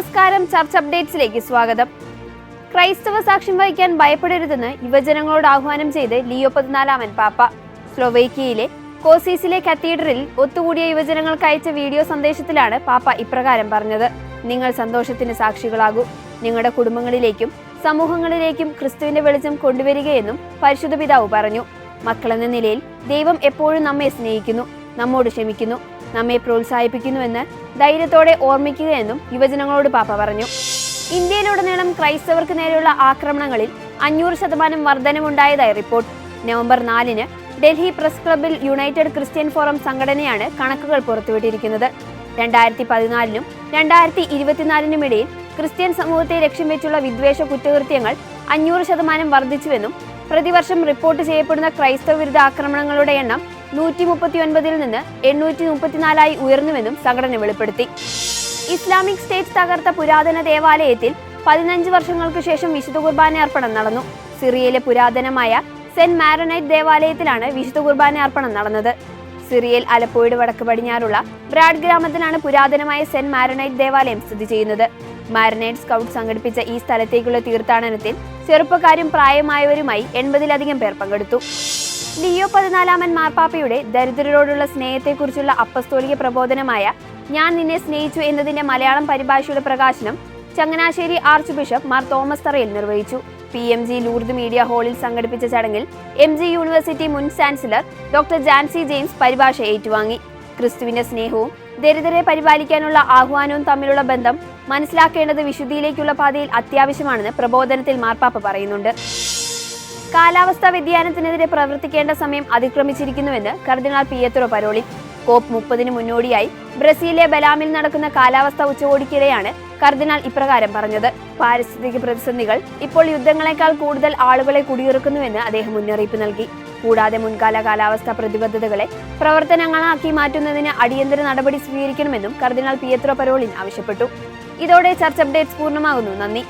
Church അപ്ഡേറ്റ്സിലേക്ക് സ്വാഗതം. ക്രൈസ്തവ സാക്ഷ്യം വഹിക്കാൻ ഭയപ്പെടരുതെന്ന് യുവജനങ്ങളോട് ആഹ്വാനം ചെയ്ത് ലിയോ പതിനാലാമൻ പാപ്പ. സ്ലോവേക്കിയയിലെ കോസീസിലെ കത്തീഡ്രലിൽ ഒത്തുകൂടിയ യുവജനങ്ങൾക്ക് അയച്ച വീഡിയോ സന്ദേശത്തിലാണ് പാപ്പ ഇപ്രകാരം പറഞ്ഞത്. നിങ്ങൾ സന്തോഷത്തിന് സാക്ഷികളാകൂ. നിങ്ങളുടെ കുടുംബങ്ങളിലേക്കും സമൂഹങ്ങളിലേക്കും ക്രിസ്തുവിന്റെ വെളിച്ചം കൊണ്ടുവരികയെന്നും പരിശുദ്ധ പിതാവ് പറഞ്ഞു. മക്കളെന്ന നിലയിൽ ദൈവം എപ്പോഴും നമ്മെ സ്നേഹിക്കുന്നു നമ്മോട് ക്ഷമിക്കുന്നു. നമ്മെ പ്രോത്സാഹിപ്പിക്കുന്നുവെന്ന് ധൈര്യത്തോടെ ഓർമ്മിക്കുകയെന്നും യുവജനങ്ങളോട് പാപ്പ പറഞ്ഞു. ഇന്ത്യയിലുടനീളം ക്രൈസ്തവർക്ക് നേരെയുള്ള ആക്രമണങ്ങളിൽ അഞ്ഞൂറ് ശതമാനം വർധനമുണ്ടായതായി റിപ്പോർട്ട്. നവംബർ നാലിന് ഡൽഹി പ്രസ് ക്ലബിൽ യുണൈറ്റഡ് ക്രിസ്ത്യൻ ഫോറം സംഘടനയാണ് കണക്കുകൾ പുറത്തുവിട്ടിരിക്കുന്നത്. രണ്ടായിരത്തി പതിനാലിനും രണ്ടായിരത്തി ഇരുപത്തിനാലിനും ഇടയിൽ ക്രിസ്ത്യൻ സമൂഹത്തെ ലക്ഷ്യം വെച്ചുള്ള വിദ്വേഷ കുറ്റകൃത്യങ്ങൾ അഞ്ഞൂറ് ശതമാനം വർദ്ധിച്ചുവെന്നും പ്രതിവർഷം റിപ്പോർട്ട് ചെയ്യപ്പെടുന്ന ക്രൈസ്തവ വിരുദ്ധ ആക്രമണങ്ങളുടെ എണ്ണം നൂറ്റി മുപ്പത്തി ഒൻപതിൽ നിന്ന് എണ്ണൂറ്റി മുപ്പത്തിനാലായി ഉയർന്നുവെന്നും സംഘടന വെളിപ്പെടുത്തി. ഇസ്ലാമിക് സ്റ്റേറ്റ് തകർത്ത പുരാതന ദേവാലയത്തിൽ പതിനഞ്ച് വർഷങ്ങൾക്ക് ശേഷം വിശുദ്ധ കുർബാന അർപ്പണം നടന്നു. സിറിയയിലെ പുരാതനമായ സെന്റ് മാരനൈറ്റ് ദേവാലയത്തിലാണ് വിശുദ്ധ കുർബാന അർപ്പണം നടന്നത്. സിറിയയിൽ അലപ്പോയുടെ വടക്ക് പടിഞ്ഞാറുള്ള ബ്രാഡ് ഗ്രാമത്തിലാണ് പുരാതനമായ സെന്റ് മാരനൈറ്റ് ദേവാലയം സ്ഥിതി ചെയ്യുന്നത്. മാരനൈറ്റ് സ്കൗട്ട് സംഘടിപ്പിച്ച ഈ സ്ഥലത്തേക്കുള്ള തീർത്ഥാടനത്തിൽ ചെറുപ്പക്കാരും പ്രായമായവരുമായി എൺപതിലധികം പേർ പങ്കെടുത്തു. ലിയോ പതിനാലാമൻ മാർപ്പാപ്പയുടെ ദരിദ്രരോടുള്ള സ്നേഹത്തെക്കുറിച്ചുള്ള അപ്പസ്തോലിക പ്രബോധനമായ ഞാൻ നിന്നെ സ്നേഹിച്ചു എന്നതിന്റെ മലയാളം പരിഭാഷയുടെ പ്രകാശനം Changanassery archbishop Mar Thomas Tharayil നിർവഹിച്ചു. P M G Lourdes media ഹാളിൽ സംഘടിപ്പിച്ച ചടങ്ങിൽ എം ജി യൂണിവേഴ്സിറ്റി മുൻ ചാൻസലർ ഡോക്ടർ ജാൻസി ജെയിംസ് പരിഭാഷ ഏറ്റുവാങ്ങി. ക്രിസ്തുവിന്റെ സ്നേഹവും ദരിദ്രരെ പരിപാലിക്കാനുള്ള ആഹ്വാനവും തമ്മിലുള്ള ബന്ധം മനസ്സിലാക്കേണ്ടത് വിശുദ്ധിയിലേക്കുള്ള പാതയിൽ അത്യാവശ്യമാണെന്ന് പ്രബോധനത്തിൽ മാർപ്പാപ്പ പറയുന്നുണ്ട്. കാലാവസ്ഥാ വ്യതിയാനത്തിനെതിരെ പ്രവർത്തിക്കേണ്ട സമയം അതിക്രമിച്ചിരിക്കുന്നുവെന്ന് കർദിനാൾ പിയത്രോ പരോളി. കോപ്പ് മുപ്പതിന് മുന്നോടിയായി ബ്രസീലിലെ ബലാമിൽ നടക്കുന്ന കാലാവസ്ഥാ ഉച്ചകോടിക്കിടെയാണ് കർദിനാൾ ഇപ്രകാരം പറഞ്ഞത്. പാരിസ്ഥിതിക പ്രതിസന്ധികൾ ഇപ്പോൾ യുദ്ധങ്ങളെക്കാൾ കൂടുതൽ ആളുകളെ കുടിയിറക്കുന്നുവെന്ന് അദ്ദേഹം മുന്നറിയിപ്പ് നൽകി. കൂടാതെ മുൻകാല കാലാവസ്ഥാ പ്രതിബദ്ധതകളെ പ്രവർത്തനങ്ങളാക്കി മാറ്റുന്നതിന് അടിയന്തര നടപടി സ്വീകരിക്കണമെന്നും കർദിനാൾ പിയത്രോ പരോളിൻ ആവശ്യപ്പെട്ടു. ഇതോടെ ചർച്ച അപ്ഡേറ്റ്സ് പൂർണമാകുന്നു. നന്ദി.